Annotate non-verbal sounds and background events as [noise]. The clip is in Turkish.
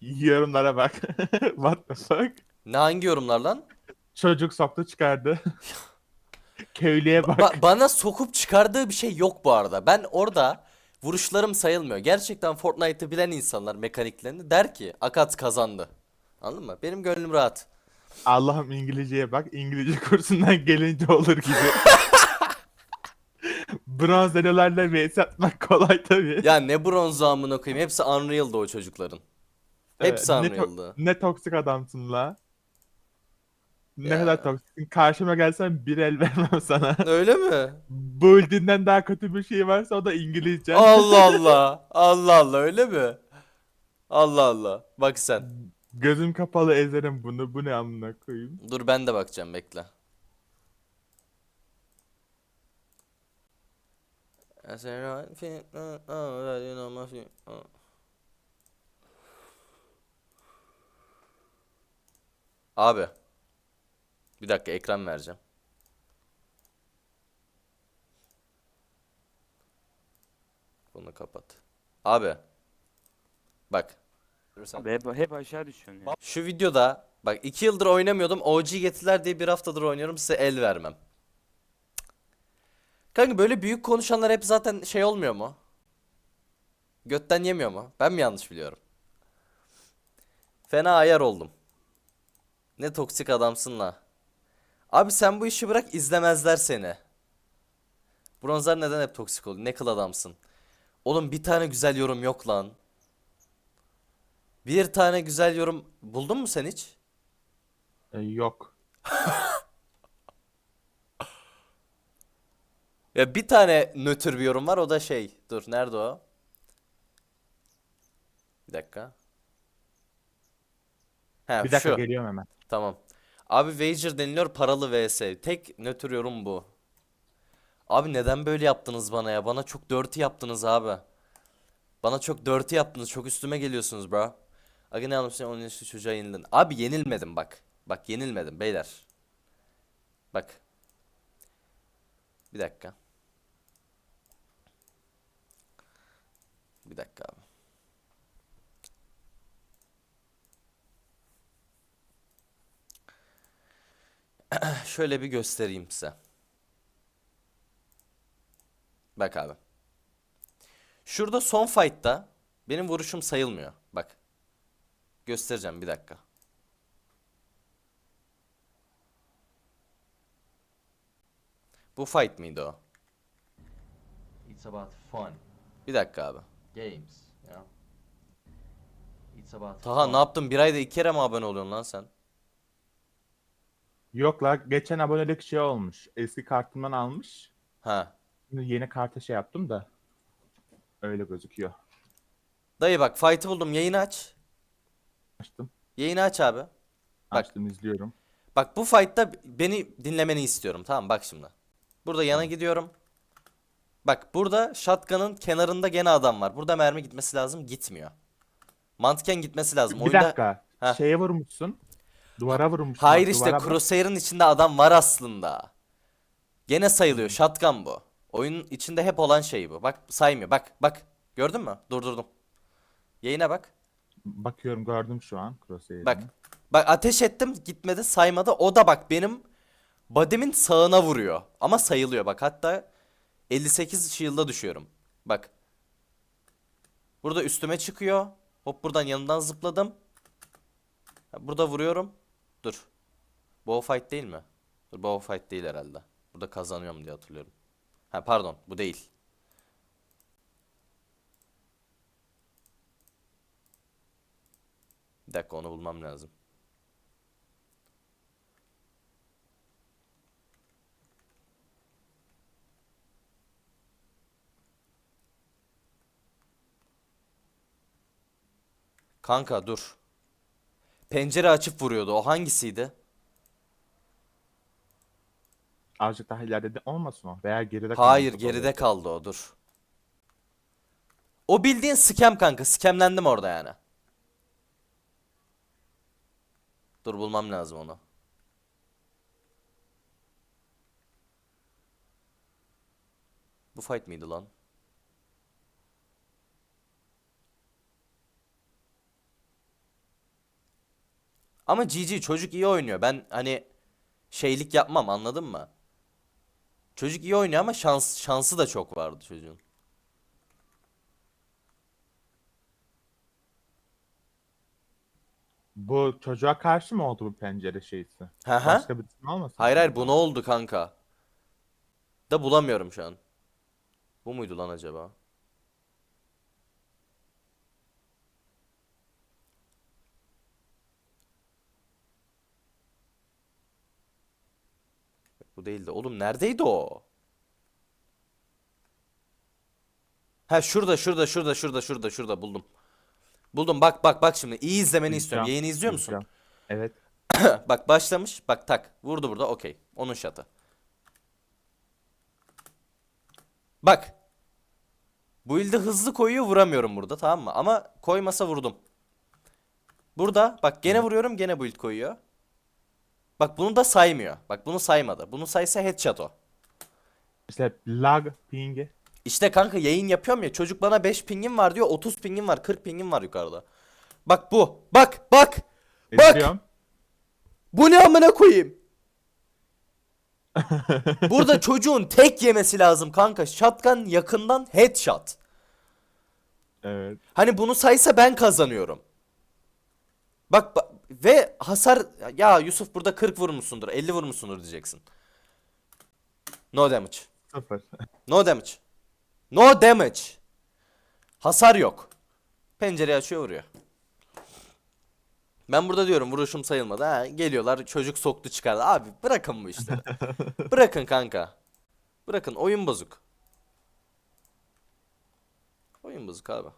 Yorumlara bak. [laughs] What the fuck? Ne hangi yorumlar lan? Çocuk soktu çıkardı. [laughs] Köylüye bak. Ba- bana sokup çıkardığı bir şey yok bu arada. Ben orada vuruşlarım sayılmıyor. Gerçekten Fortnite'ı bilen insanlar mekaniklerini der ki Akat kazandı. Anladın mı? Benim gönlüm rahat. Allah'ım İngilizceye bak. İngilizce [laughs] kursundan gelince olur gibi. Bronz elolarla vs atmak kolay tabii. Ya ne bronzu amına koyayım. Hepsi Unreal'dı o çocukların. Hepsi ne, to- Unreal'dı. ne toksik adamsın la. Ne Ya. kadar toksiksin. Karşıma gelsen bir el [laughs] vermem sana. Öyle mi? Build'inden daha kötü bir şey varsa o da İngilizce. Allah [laughs] Allah. Allah Allah öyle mi? Allah Allah. Bak sen. Gözüm kapalı ezerim bunu. Bu ne amına koyayım. Dur ben de bakacağım bekle. Abi. Bir dakika ekran vereceğim. Bunu kapat. Abi. Bak. Abi hep, hep aşağı düşüyorsun ya. Şu videoda bak 2 yıldır oynamıyordum. OG getirdiler diye bir haftadır oynuyorum. Size el vermem. Kanka böyle büyük konuşanlar hep zaten şey olmuyor mu? Götten yemiyor mu? Ben mi yanlış biliyorum? Fena ayar oldum. Ne toksik adamsın la. Abi sen bu işi bırak izlemezler seni. Bronzlar neden hep toksik oluyor? Ne kıl adamsın. Oğlum bir tane güzel yorum yok lan. Bir tane güzel yorum buldun mu sen hiç? E, yok. [laughs] Ya bir tane nötr bir yorum var o da şey. Dur nerede o? Bir dakika. He Bir dakika şu. geliyorum hemen. Tamam. Abi wager deniliyor paralı vs. Tek nötr yorum bu. Abi neden böyle yaptınız bana ya? Bana çok dirty yaptınız abi. Bana çok dirty yaptınız. Çok üstüme geliyorsunuz bro. Aga ne almışsın 10 yaşlı çocuğa yenildin. Abi yenilmedim bak. Bak yenilmedim beyler. Bak. Bir dakika. Bir dakika abi. [clears throat] Şöyle bir göstereyim size. Bak abi. Şurada son fight'ta benim vuruşum sayılmıyor. Bak. Göstereceğim bir dakika. Bu fight miydi o? It's about fun. Bir dakika abi. Games. Know? It's about Taha fun. ne yaptın? Bir ayda iki kere mi abone oluyorsun lan sen? Yok la geçen abonelik şey olmuş. Eski kartımdan almış. Ha. Şimdi yeni karta şey yaptım da. Öyle gözüküyor. Dayı bak fight'ı buldum. Yayını aç. Açtım. Yayını aç abi. Açtım izliyorum. Bak bu fight'ta beni dinlemeni istiyorum. Tamam bak şimdi. Burada yana gidiyorum. Bak burada shotgun'ın kenarında gene adam var. Burada mermi gitmesi lazım. Gitmiyor. Mantıken gitmesi lazım. Bir Oyunda... dakika. Heh. Şeye vurmuşsun. Duvara vurmuşsun. Hayır işte duvara. Crosshair'ın içinde adam var aslında. Gene sayılıyor. Shotgun bu. Oyunun içinde hep olan şey bu. Bak saymıyor. Bak bak. Gördün mü? Durdurdum. Yayına bak. Bakıyorum gördüm şu an Crosshair'ını. Bak. Bak ateş ettim gitmedi saymadı. O da bak benim body'min sağına vuruyor. Ama sayılıyor bak. Hatta 58 shield'a düşüyorum. Bak. Burada üstüme çıkıyor. Hop buradan yanından zıpladım. Burada vuruyorum. Dur. O fight değil mi? Dur o fight değil herhalde. Burada kazanıyorum diye hatırlıyorum. Ha pardon bu değil. Bir dakika onu bulmam lazım. Kanka dur. Pencere açıp vuruyordu. O hangisiydi? Azıcık daha ileride de olmasın o. Veya geride Hayır geride oluyor. kaldı o dur. O bildiğin scam kanka. Scamlendim orada yani. Dur bulmam lazım onu. Bu fight miydi lan? Ama GG çocuk iyi oynuyor. Ben hani şeylik yapmam anladın mı? Çocuk iyi oynuyor ama şans şansı da çok vardı çocuğun. Bu çocuğa karşı mı oldu bu pencere şeysi? Hı hı. Başka birisi mi olmasın? Hayır hayır bu ne oldu kanka? Da bulamıyorum şu an. Bu muydu lan acaba? Bu değildi. Oğlum neredeydi o? Ha şurada şurada şurada şurada şurada şurada buldum. Buldum bak bak bak şimdi iyi izlemeni istiyorum. Yayını izliyor musun? Evet. [clears throat] Bak başlamış. Bak tak. Vurdu burada. Okey. Onun şatı. Bak. Bu ilde hızlı koyuyor vuramıyorum burada tamam mı? Ama koymasa vurdum. Burada bak gene vuruyorum gene bu ild koyuyor. Bak bunu da saymıyor. Bak bunu saymadı. Bunu saysa headshot o. İşte lag pingi. İşte kanka yayın yapıyorum ya çocuk bana 5 pingim var diyor 30 pingim var 40 pingim var yukarıda. Bak bu. Bak bak. Bak. İzliyorum. Bu ne amına koyayım? [laughs] Burada çocuğun tek yemesi lazım kanka. Shotgun yakından headshot. Evet. Hani bunu saysa ben kazanıyorum. Bak, bak ve hasar ya Yusuf burada 40 vurmuşsundur 50 vurmuşsundur diyeceksin. No damage. Sıfır. No damage. No damage. Hasar yok. Pencereyi açıyor vuruyor. Ben burada diyorum vuruşum sayılmadı. Ha, geliyorlar çocuk soktu çıkardı. Abi bırakın bu işleri. [laughs] bırakın kanka. Bırakın oyun bozuk. Oyun bozuk abi.